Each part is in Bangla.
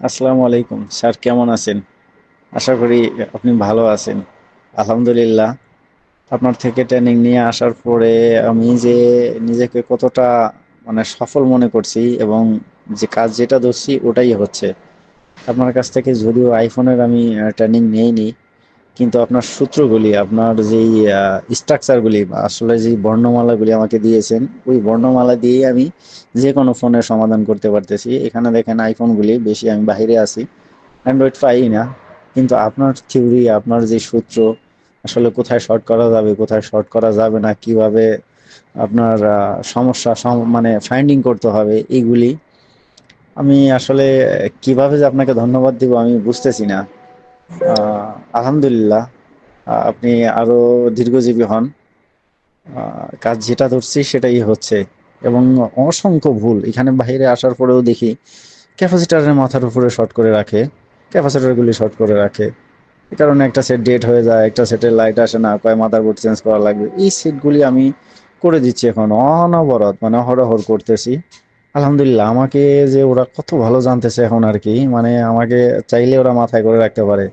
আসসালামু আলাইকুম। স্যার, কেমন আছেন? আশা করি আপনি ভালো আছেন। আলহামদুলিল্লাহ। আপনার থেকে ট্রেনিং নিয়ে আসার পরে আমি যে নিজেকে কতটা মানে সফল মনে করছি এবং যে কাজ যেটা ধরছি ওটাই হচ্ছে। আপনার কাছ থেকে যদিও আইফোনের আমি ট্রেনিং নিইনি কিন্তু আপনার সূত্রগুলি, আপনার যেই স্ট্রাকচারগুলি আসলে যে বর্ণমালাগুলি আমাকে দিয়েছেন, ওই বর্ণমালা দিয়েই আমি যে কোনো ফোনের সমাধান করতে পারতেছি। এখানে দেখেন আইফোনগুলি বেশি আমি বাইরে আছি। অ্যান্ড্রয়েড পাই না, কিন্তু আপনার থিওরি আপনার যে সূত্র, আসলে কোথায় শর্ট করা যাবে, কোথায় শর্ট করা যাবে না, কীভাবে আপনার সমস্যা সম- মানে ফাইন্ডিং করতে হবে, এইগুলি আমি আসলে কীভাবে যে আপনাকে ধন্যবাদ দিব আমি বুঝতেছি না। আলহামদুলিল্লাহ আপনি আরও দীর্ঘজীবী হন। কাজ যেটা ধরছি সেটাই হচ্ছে। এবং অসংখ্য ভুল, এখানে বাইরে আসার পরেও দেখি, ক্যাপাসিটারের মাথার উপরে শর্ট করে রাখে, ক্যাপাসিটারগুলি শর্ট করে রাখে। এ কারণে একটা সেট ডেট হয়ে যায়, একটা সেটের লাইট আসে না, কয় মাদারবোর্ড চেঞ্জ করা লাগবে। এই সেটগুলি আমি করে দিচ্ছি এখন অনবরত মানে অহরহর করতেছি। আলহামদুলিল্লাহ, আমাকে যে ওরা কত ভালো জানতেছে এখন আর কি মানে আমাকে চাইলে ওরা মাথায় করে রাখতে পারে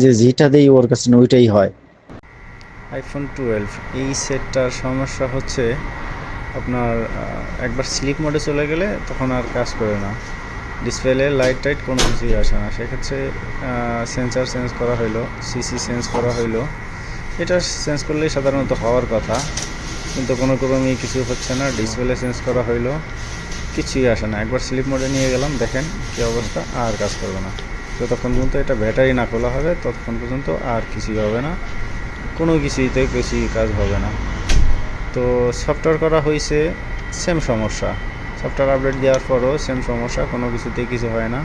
যে যেটা দেই ওর কাছে ওইটাই হয়। আইফোন টুয়েলভ এই সেটটার সমস্যা হচ্ছে আপনার একবার স্লিপ মোডে চলে গেলে তখন আর কাজ করে না। ডিসপ্লে লাইট টাইট কোনো কিছুই আসে না। সেক্ষেত্রে সেন্সার চেঞ্জ করা হইল সিসি চেঞ্জ করা হইল। এটা চেঞ্জ করলেই সাধারণত হওয়ার কথা। কিন্তু কোনো ক্রমেই কিছু হচ্ছে না। ডিসপ্লে চেঞ্জ করা হইল। কিছুই আসে না। একবার স্লিপ মোডে নিয়ে গেলাম, দেখেন কী অবস্থা, আর কাজ করবে না। যতক্ষণ পর্যন্ত এটা ব্যাটারি না খোলা হবে, ততক্ষণ পর্যন্ত আর কিছুই হবে না। কোনো কিছুইতে বেশি কাজ হবে না। তো সফটওয়্যার করা হয়েছে সেম সমস্যা। সফটওয়্যার আপডেট দেওয়ার পরও সেম সমস্যা, কোনো কিছুতেই কিছু হয় না।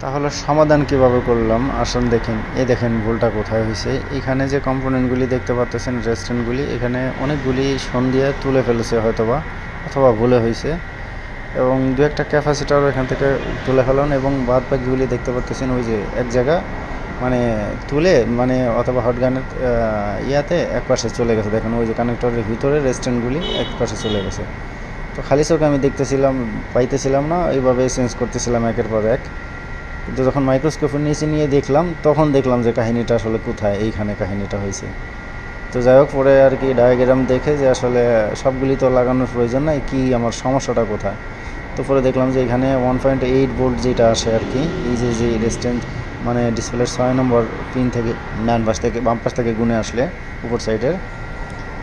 তাহলে সমাধান কীভাবে করলাম? আসুন দেখেন। এই দেখেন ভুলটা কোথায় হয়েছে। এখানে যে কম্পোনেন্টগুলি দেখতে পাচ্ছেন রেস্টুরেন্টগুলি এখানে অনেকগুলি সন দিয়ে তুলে ফেলেছে হয়তোবা, অথবা ভুলে হয়েছে। এবং দু একটা ক্যাপাসিটারও এখান থেকে তুলে ফেলান এবং বাদ বাকিগুলি দেখতে পাচ্ছেন ওই যে এক জায়গা মানে তুলে মানে অথবা হটগানের ইয়াতে এক পাশে চলে গেছে। দেখেন ওই যে কানেক্টরের ভিতরে রেস্টুরেন্টগুলি এক পাশে চলে গেছে। তো খালি চোখে আমি দেখতেছিলাম, পাইতেছিলাম না, এইভাবে চেঞ্জ করতেছিলাম একের পর এক। কিন্তু যখন মাইক্রোস্কোপের নিচে নিয়ে দেখলাম, তখন দেখলাম যে কাহিনীটা আসলে কোথায়, এইখানে কাহিনীটা হয়েছে। তো যাই হোক, পরে আর কি ডায়াগ্রাম দেখে যে আসলে সবগুলি তো লাগানোর প্রয়োজন নাই, কি আমার সমস্যাটা কোথায়? তো পরে দেখলাম যে এখানে ওয়ান পয়েন্ট এইট ভোল্ট যেটা আসে আর কি, এই যে যে রেস্টেন্ট মানে ডিসপ্লের ছয় নম্বর পিন থেকে ডান পাশ থেকে, বাম পাশ থেকে গুনে আসলে উপর সাইডের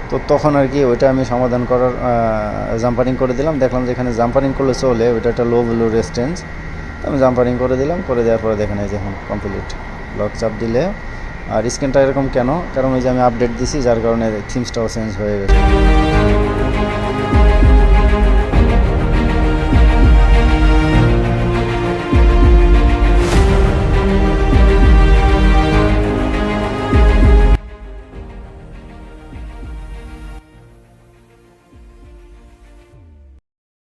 তো তখন আর কি ওইটা আমি সমাধান করার জাম্পারিং করে দিলাম। দেখলাম যে এখানে জাম্পারিং করলে চলে, ওইটা একটা লো ভ্যালু রেস্টেন্স আমি জাম্পারিং করে দিলাম, করে দেওয়ার পরে দেখেন এই যে এখন কমপ্লিট লক চাপ দিলে আর স্ক্রিনটা এরকম কেন? কারণ ওই যে আমি আপডেট দিছি, যার কারণে থিমসটাও চেঞ্জ হয়ে গেছে।